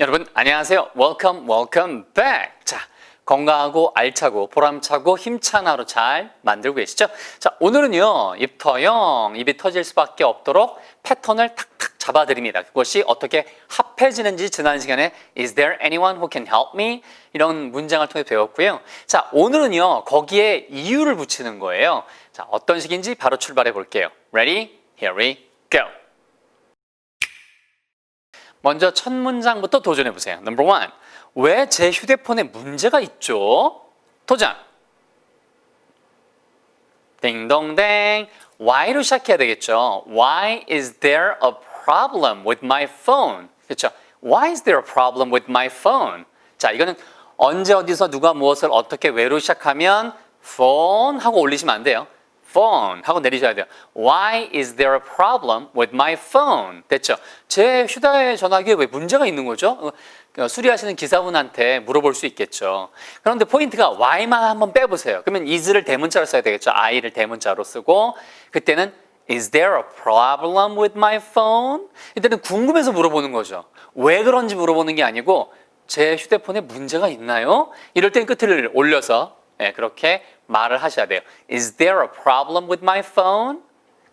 여러분 안녕하세요. Welcome, welcome back. 자, 건강하고 알차고 보람차고 힘찬 하루 잘 만들고 계시죠? 자, 오늘은요. 입터용 입이 터질 수밖에 없도록 패턴을 탁탁 잡아드립니다. 그것이 어떻게 합해지는지 지난 시간에 Is there anyone who can help me? 이런 문장을 통해 배웠고요. 자, 오늘은요. 거기에 이유를 붙이는 거예요. 자, 어떤 식인지 바로 출발해 볼게요. Ready? Here we go. 먼저 첫 문장부터 도전해 보세요. Number one. 왜제 휴대폰에 문제가 있죠? 도전. 딩동댕. Why로 시작해야 되겠죠. Why is there a problem with my phone? 그렇죠. Why is there a problem with my phone? 자, 이거는 언제 어디서 누가 무엇을 어떻게 왜로 시작하면 phone 하고 올리시면 안 돼요. Phone 하고 내리셔야 돼요. Why is there a problem with my phone? 됐죠? 제 휴대전화기에 왜 문제가 있는 거죠? 어, 수리하시는 기사분한테 물어볼 수 있겠죠. 그런데 포인트가 why만 한번 빼보세요. 그러면 is를 대문자로 써야 되겠죠. I를 대문자로 쓰고 그때는 Is there a problem with my phone? 이때는 궁금해서 물어보는 거죠. 왜 그런지 물어보는 게 아니고 제 휴대폰에 문제가 있나요? 이럴 땐 끝을 올려서 예, 그렇게 말을 하셔야 돼요. Is there a problem with my phone?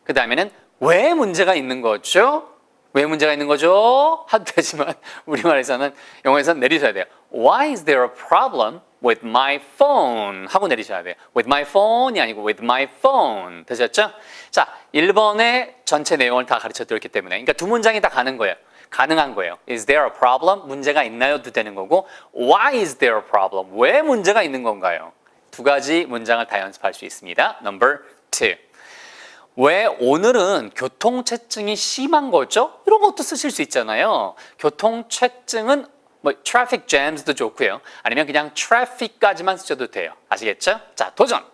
그 다음에는 왜 문제가 있는 거죠? 왜 문제가 있는 거죠? 하도 되지만 우리말에서는 영어에서는 내리셔야 돼요. Why is there a problem with my phone? 하고 내리셔야 돼요. With my phone이 아니고 with my phone. 되셨죠? 자, 1번의 전체 내용을 다 가르쳐 드렸기 때문에 그러니까 두 문장이 다 가는 거예요. 가능한 거예요. Is there a problem? 문제가 있나요?도 되는 거고 Why is there a problem? 왜 문제가 있는 건가요? 두 가지 문장을 다 연습할 수 있습니다. Number two. 왜 오늘은 교통체증이 심한 거죠? 이런 것도 쓰실 수 있잖아요. 교통체증은 뭐 traffic jams도 좋고요. 아니면 그냥 traffic까지만 쓰셔도 돼요. 아시겠죠? 자, 도전.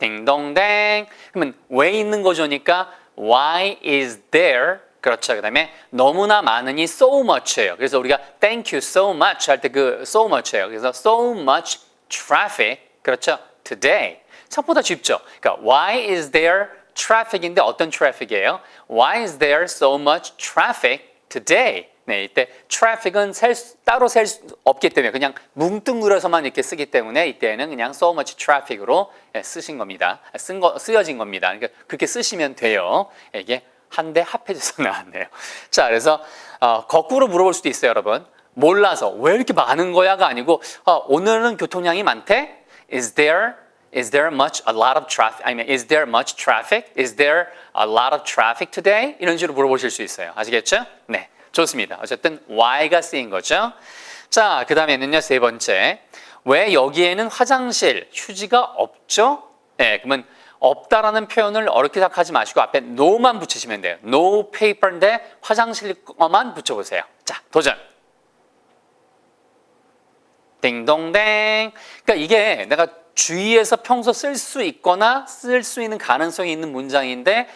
딩동댕. 그러면 왜 있는 거죠니까 why is there 그렇죠. 그다음에 너무나 많으니 so much예요. 그래서 우리가 thank you so much 할 때 그 so much예요. 그래서 so much traffic 그렇죠. today. 생각보다 쉽죠. 그러니까 why is there traffic인데 어떤 traffic이에요? Why is there so much traffic today? 네, 이때 traffic은 셀 수- 따로 셀 수 없기 때문에 그냥 뭉뚱그려서만 이렇게 쓰기 때문에 이때는 그냥 so much traffic으로 예, 쓰신 겁니다. 쓴 거, 쓰여진 겁니다. 그러니까 그렇게 쓰시면 돼요. 이게 한 대 합해져서 나왔네요. 자, 그래서 어, 거꾸로 물어볼 수도 있어요, 여러분. 몰라서 왜 이렇게 많은 거야가 아니고 어, 오늘은 교통량이 많대. Is there is there much a lot of traffic? I mean, is there much traffic? Is there a lot of traffic today? 이런 식으로 물어보실 수 있어요. 아시겠죠? 네, 좋습니다. 어쨌든 why가 쓰인 거죠. 자, 그 다음에는요 세 번째. 왜 여기에는 화장실 휴지가 없죠? 네, 그러면 없다라는 표현을 어렵게 생각하지 마시고 앞에 no만 붙이시면 돼요. no paper인데 화장실 거만 붙여보세요. 자, 도전. 딩동댕. 그러니까 이게 내가 주위에서 평소 쓸 수 있거나 쓸 수 있는 가능성이 있는 문장인데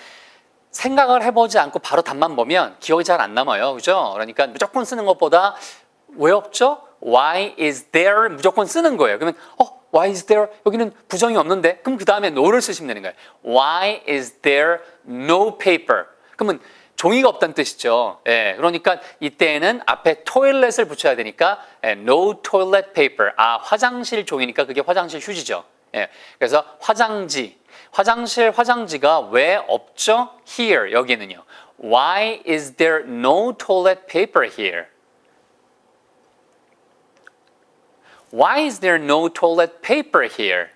생각을 해보지 않고 바로 답만 보면 기억이 잘 안 남아요. 그죠? 그러니까 무조건 쓰는 것보다 왜 없죠? Why is there? 무조건 쓰는 거예요. 그러면 어, why is there? 여기는 부정이 없는데? 그럼 그 다음에 no를 쓰시면 되는 거예요. Why is there no paper? 그러면 종이가 없다는 뜻이죠. 예, 그러니까 이때는 앞에 toilet을 붙여야 되니까 예, no toilet paper. 아, 화장실 종이니까 그게 화장실 휴지죠. 예, 그래서 화장지, 화장실 화장지가 왜 없죠? Here 여기는요. Why is there no toilet paper here? Why is there no toilet paper here?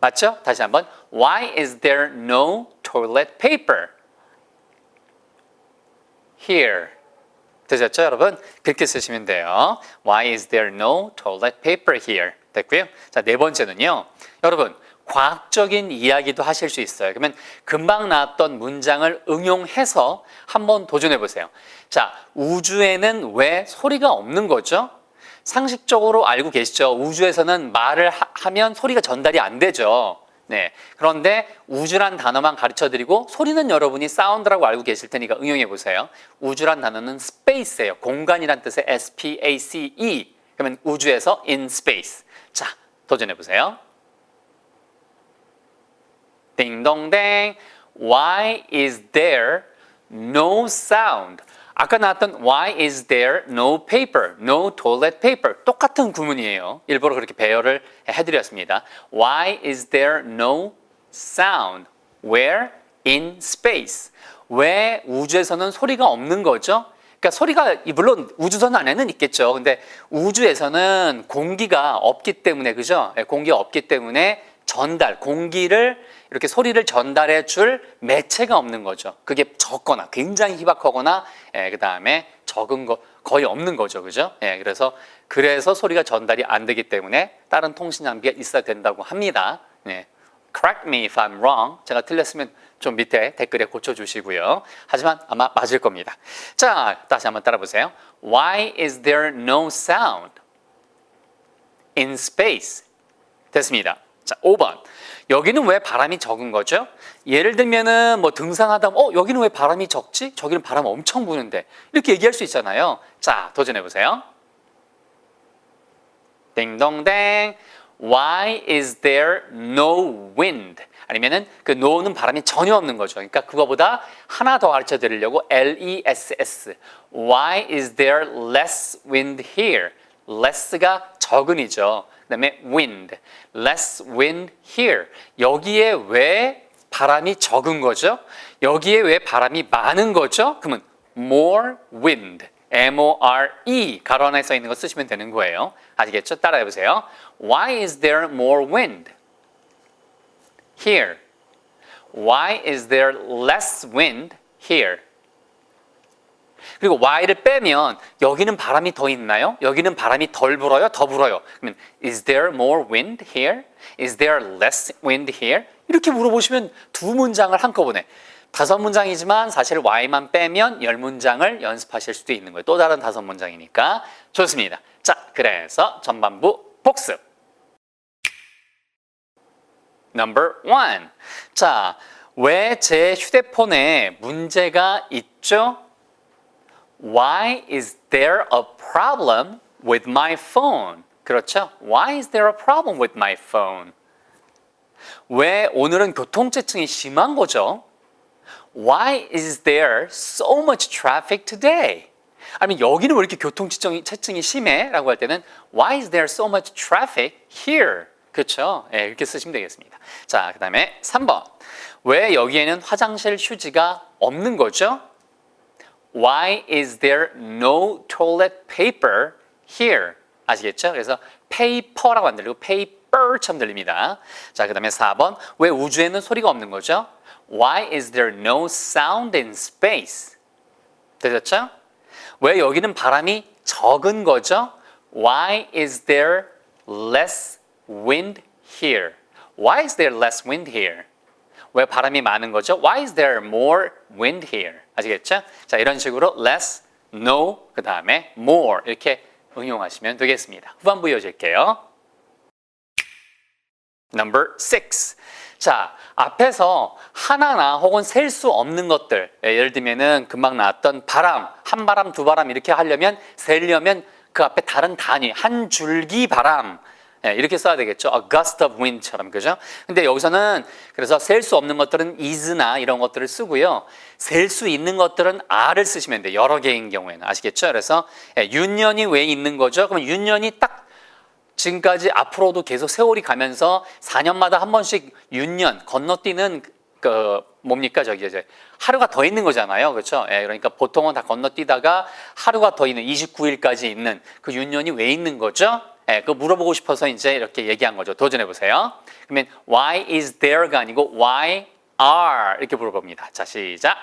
맞죠? 다시 한번. Why is there no toilet paper here? 되셨죠, 여러분? 그렇게 쓰시면 돼요. Why is there no toilet paper here? 됐고요. 자, 네 번째는요. 여러분, 과학적인 이야기도 하실 수 있어요. 그러면 금방 나왔던 문장을 응용해서 한번 도전해 보세요. 자, 우주에는 왜 소리가 없는 거죠? 상식적으로 알고 계시죠? 우주에서는 말을 하, 하면 소리가 전달이 안 되죠. 네. 그런데 우주란 단어만 가르쳐 드리고 소리는 여러분이 사운드라고 알고 계실 테니까 응용해 보세요. 우주란 단어는 space예요. 공간이란 뜻의 S P A C E. 그러면 우주에서 in space. 자, 도전해 보세요. 딩동댕. Why is there no sound? 아까 나왔던 Why is there no paper? No toilet paper. 똑같은 구문이에요. 일부러 그렇게 배열을 해드렸습니다. Why is there no sound? Where? In space. 왜 우주에서는 소리가 없는 거죠? 그러니까 소리가 물론 우주선 안에는 있겠죠. 근데 우주에서는 공기가 없기 때문에 그죠? 예, 공기가 없기 때문에 전달, 공기를 이렇게 소리를 전달해 줄 매체가 없는 거죠. 그게 적거나 굉장히 희박하거나 예, 그다음에 적은 거 거의 없는 거죠. 그죠? 예, 그래서 그래서 소리가 전달이 안 되기 때문에 다른 통신 장비가 있어야 된다고 합니다. 예. Correct me if I'm wrong. 제가 틀렸으면 좀 밑에 댓글에 고쳐 주시고요. 하지만 아마 맞을 겁니다. 자, 다시 한번 따라 보세요. Why is there no sound in space? 됐습니다. 자, 5번. 여기는 왜 바람이 적은 거죠? 예를 들면은 뭐 등산하다 어, 여기는 왜 바람이 적지? 저기는 바람 엄청 부는데. 이렇게 얘기할 수 있잖아요. 자, 도전해 보세요. 띵동댕. Why is there no wind? 아니면은 그 no는 바람이 전혀 없는 거죠. 그러니까 그거보다 하나 더 가르쳐 드리려고 L-E-S-S. Why is there less wind here? less가 적은이죠. 그다음에 wind. less wind here. 여기에 왜 바람이 적은 거죠? 여기에 왜 바람이 많은 거죠? 그러면 more wind. M-O-R-E 가로 안에 써 있는 거 쓰시면 되는 거예요. 아시겠죠? 따라해 보세요. Why is there more wind? Here. Why is there less wind here? 그리고 y를 빼면 여기는 바람이 더 있나요? 여기는 바람이 덜 불어요? 더 불어요? 그러면 is there more wind here? Is there less wind here? 이렇게 물어보시면 두 문장을 한꺼번에 다섯 문장이지만 사실 y만 빼면 열 문장을 연습하실 수도 있는 거예요. 또 다른 다섯 문장이니까 좋습니다. 자, 그래서 전반부 복습. Number one. 자, 왜 제 휴대폰에 문제가 있죠? Why is there a problem with my phone? 그렇죠? Why is there a problem with my phone? 왜 오늘은 교통체증이 심한 거죠? Why is there so much traffic today? 아니면 여기는 왜 이렇게 교통체증이 체증이 심해? 라고 할 때는 Why is there so much traffic here? 그렇죠? 네, 이렇게 쓰시면 되겠습니다. 자, 그 다음에 3번. 왜 여기에는 화장실 휴지가 없는 거죠? Why is there no toilet paper here? 아시겠죠? 그래서 paper라고 안 들리고 paper처럼 들립니다. 자, 그 다음에 4번. 왜 우주에는 소리가 없는 거죠? Why is there no sound in space? 되셨죠? 왜 여기는 바람이 적은 거죠? Why is there less wind here? Why is there less wind here? 왜 바람이 많은 거죠? Why is there more wind here? 아시겠죠? 자, 이런 식으로 less, no, 그 다음에 more 이렇게 응용하시면 되겠습니다. 후반부 이어질게요. Number six. 자, 앞에서 하나나 혹은 셀 수 없는 것들, 예, 예를 들면은 금방 나왔던 바람, 한 바람, 두 바람 이렇게 하려면 세려면 그 앞에 다른 단위, 한 줄기 바람, 예, 이렇게 써야 되겠죠. A gust of wind처럼 그죠? 근데 여기서는 그래서 셀 수 없는 것들은 is나 이런 것들을 쓰고요. 셀 수 있는 것들은 are를 쓰시면 돼요. 여러 개인 경우에는 아시겠죠? 그래서 예, 윤년이 왜 있는 거죠? 그럼 윤년이 딱 지금까지 앞으로도 계속 세월이 가면서 4년마다 한 번씩 윤년 건너뛰는 그 뭡니까 저기 이제 하루가 더 있는 거잖아요, 그렇죠? 예, 그러니까 보통은 다 건너뛰다가 하루가 더 있는 29일까지 있는 그 윤년이 왜 있는 거죠? 예, 그 물어보고 싶어서 이제 이렇게 얘기한 거죠. 도전해 보세요. 그러면 why is there가 아니고 why are 이렇게 물어봅니다. 자, 시작.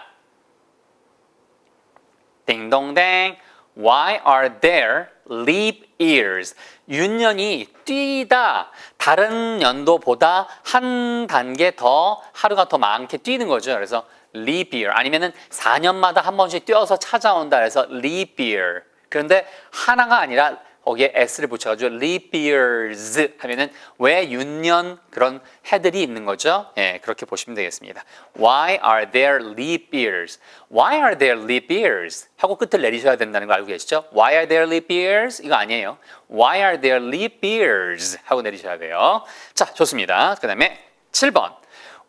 띵동댕. Why are there leap years? 윤년이 뛰다 다른 연도보다 한 단계 더 하루가 더 많게 뛰는 거죠. 그래서 leap year 아니면은 4년마다 한 번씩 뛰어서 찾아온다 그래서 leap year. 그런데 하나가 아니라 거기에 s를 붙여가지고 leap years 하면은 왜 윤년 그런 해들이 있는 거죠? 예, 그렇게 보시면 되겠습니다. Why are there leap years? Why are there leap years? 하고 끝을 내리셔야 된다는 거 알고 계시죠? Why are there leap years? 이거 아니에요. Why are there leap years? 하고 내리셔야 돼요. 자, 좋습니다. 그 다음에 7번.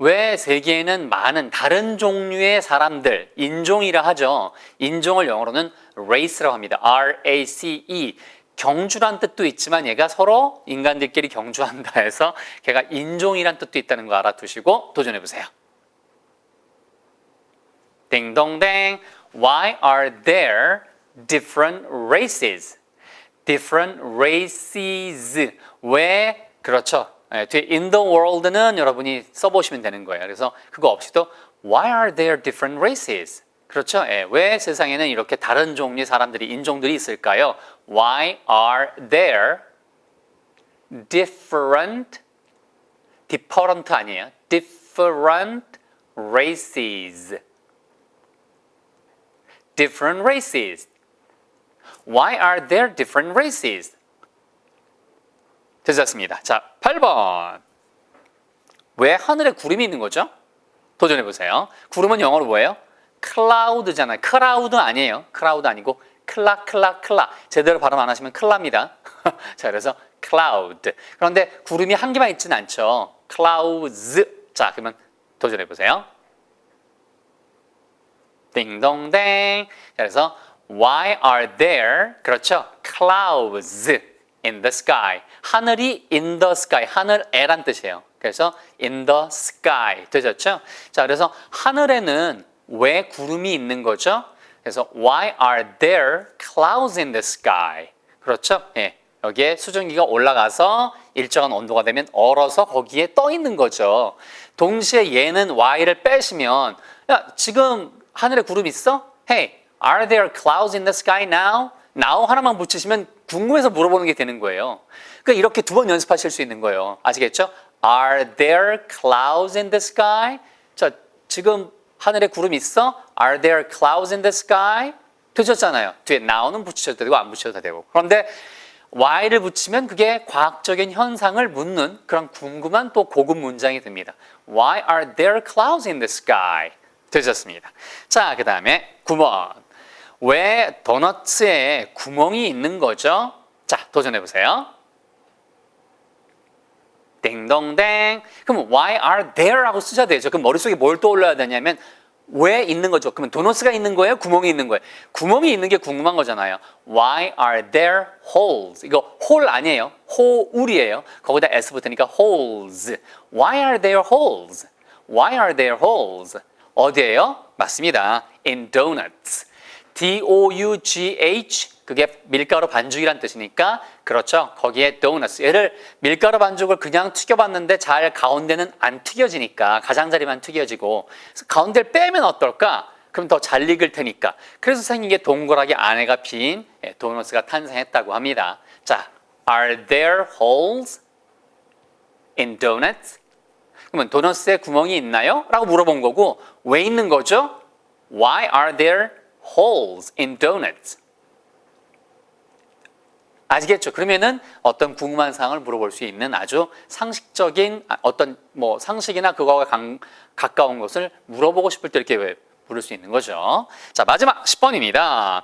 왜 세계에는 많은 다른 종류의 사람들, 인종이라 하죠. 인종을 영어로는 race라고 합니다. R-A-C-E. 경주란 뜻도 있지만 얘가 서로 인간들끼리 경주한다 해서 걔가 인종이란 뜻도 있다는 거 알아두시고 도전해 보세요. 딩동댕. Why are there different races? different races. 왜 그렇죠? 예, 뒤에 in the world는 여러분이 써보시면 되는 거예요. 그래서 그거 없이도 why are there different races? 그렇죠? 예, 왜 세상에는 이렇게 다른 종류의 사람들이 인종들이 있을까요? Why are there different different 아니에요. different races. different races. Why are there different races? 되셨습니다. 자, 8번. 왜 하늘에 구름이 있는 거죠? 도전해 보세요. 구름은 영어로 뭐예요? 클라우드잖아요. 크라우드 아니에요. 크라우드 아니고 클라 클라 클라. 제대로 발음 안 하시면 클라입니다. 자, 그래서 cloud. 그런데 구름이 한 개만 있지는 않죠. clouds. 자, 그러면 도전해 보세요. 딩동댕. 자, 그래서 why are there 그렇죠? clouds in the sky. 하늘이 in the sky. 하늘에란 뜻이에요. 그래서 in the sky 되셨죠? 자, 그래서 하늘에는 왜 구름이 있는 거죠? 그래서 why are there clouds in the sky? 그렇죠? 예. 여기에 수증기가 올라가서 일정한 온도가 되면 얼어서 거기에 떠 있는 거죠. 동시에 얘는 y를 빼시면 야, 지금 하늘에 구름 있어? Hey, are there clouds in the sky now? now 하나만 붙이시면 궁금해서 물어보는 게 되는 거예요. 그러니까 이렇게 두 번 연습하실 수 있는 거예요. 아시겠죠? Are there clouds in the sky? 자, 지금 하늘에 구름 있어? Are there clouds in the sky? 되셨잖아요. 뒤에 now는 붙이셔도 되고 안 붙이셔도 되고. 그런데 why를 붙이면 그게 과학적인 현상을 묻는 그런 궁금한 또 고급 문장이 됩니다. Why are there clouds in the sky? 되셨습니다. 자, 그 다음에 9번. 왜 도너츠에 구멍이 있는 거죠? 자, 도전해 보세요. 딩동댕. 그럼 why are there라고 쓰셔야 되죠. 그럼 머릿속에 뭘 떠올려야 되냐면 왜 있는 거죠? 그러면 도너스가 있는 거예요? 구멍이 있는 거예요? 구멍이 있는 게 궁금한 거잖아요. Why are there holes? 이거 홀 아니에요. 호울이에요. 거기다 s 붙으니까 holes. Why are there holes? Why are there holes? 어디에요? 맞습니다. In donuts. D-O-U-G-H 그게 밀가루 반죽이란 뜻이니까 그렇죠. 거기에 donuts. 얘를 밀가루 반죽을 그냥 튀겨봤는데 잘 가운데는 안 튀겨지니까 가장자리만 튀겨지고 가운데를 빼면 어떨까? 그럼 더 잘 익을 테니까. 그래서 생긴 게 동그랗게 안에가 빈 예, 도너스가 탄생했다고 합니다. 자, are there holes in donuts? 그러면 도너스에 구멍이 있나요? 라고 물어본 거고 왜 있는 거죠? Why are there holes in donuts? 아시겠죠? 그러면은 어떤 궁금한 사항을 물어볼 수 있는 아주 상식적인 아, 어떤 뭐 상식이나 그거와 강, 가까운 것을 물어보고 싶을 때 이렇게 부를 수 있는 거죠. 자, 마지막 10번입니다.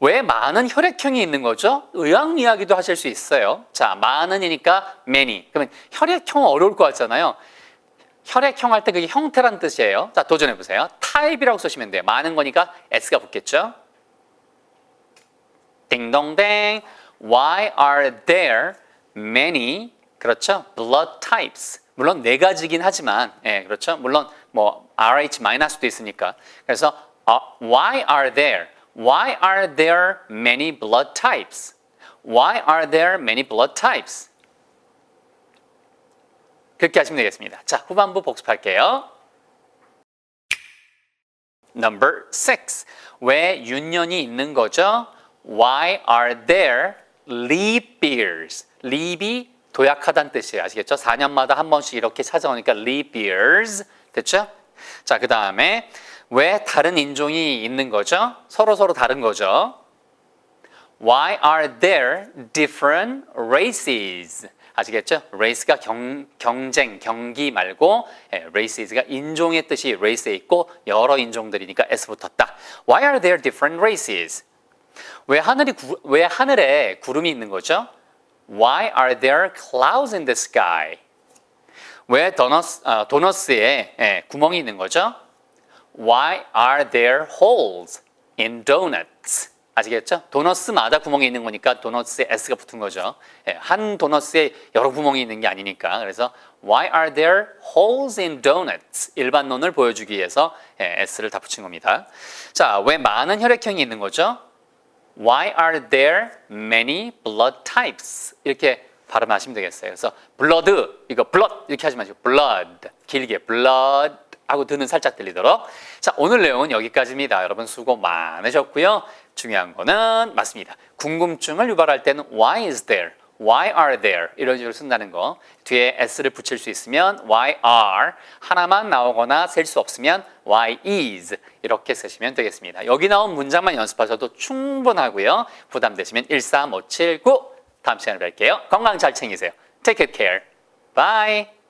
왜 많은 혈액형이 있는 거죠? 의학 이야기도 하실 수 있어요. 자, 많은이니까 many. 그러면 혈액형 어려울 것 같잖아요. 혈액형 할 때 그게 형태란 뜻이에요. 자, 도전해 보세요. 타입이라고 쓰시면 돼요. 많은 거니까 s가 붙겠죠? 딩동댕. Why are there many 그렇죠? blood types. 물론 네 가지긴 하지만 예, 그렇죠? 물론 뭐 RH 마이너스도 있으니까. 그래서 uh, why are there Why are there many blood types? Why are there many blood types? 그렇게 하시면 되겠습니다. 자, 후반부 복습할게요. Number six. 왜 윤년이 있는 거죠? Why are there leap years? leap이 도약하다는 뜻이에요. 아시겠죠? 4년마다 한 번씩 이렇게 찾아오니까 leap years. 됐죠? 자, 그 다음에 왜 다른 인종이 있는 거죠? 서로 서로 다른 거죠. Why are there different races? 아시겠죠? race가 경, 경쟁, 경기 말고 예, races가 인종의 뜻이 race에 있고 여러 인종들이니까 s 붙었다. Why are there different races? 왜 하늘이 구, 왜 하늘에 구름이 있는 거죠? Why are there clouds in the sky? 왜 도너스, 아, 도너스에 예, 구멍이 있는 거죠? Why are there holes in donuts? 아시겠죠? 도너스마다 구멍이 있는 거니까 도너스에 S가 붙은 거죠. 예, 한 도너스에 여러 구멍이 있는 게 아니니까. 그래서 Why are there holes in donuts? 일반론을 보여주기 위해서 예, S를 다 붙인 겁니다. 자, 왜 많은 혈액형이 있는 거죠? Why are there many blood types? 이렇게 발음하시면 되겠어요. 그래서 blood 이거 blood 이렇게 하지 마시고 blood 길게 blood 하고 드는 살짝 들리도록. 자, 오늘 내용은 여기까지입니다. 여러분 수고 많으셨고요. 중요한 거는 맞습니다. 궁금증을 유발할 때는 why is there? Why are there? 이런 식으로 쓴다는 거. 뒤에 s를 붙일 수 있으면 why are 하나만 나오거나 셀 수 없으면 why is 이렇게 쓰시면 되겠습니다. 여기 나온 문장만 연습하셔도 충분하고요. 부담되시면 13579 다음 시간에 뵐게요. 건강 잘 챙기세요. Take good care. Bye.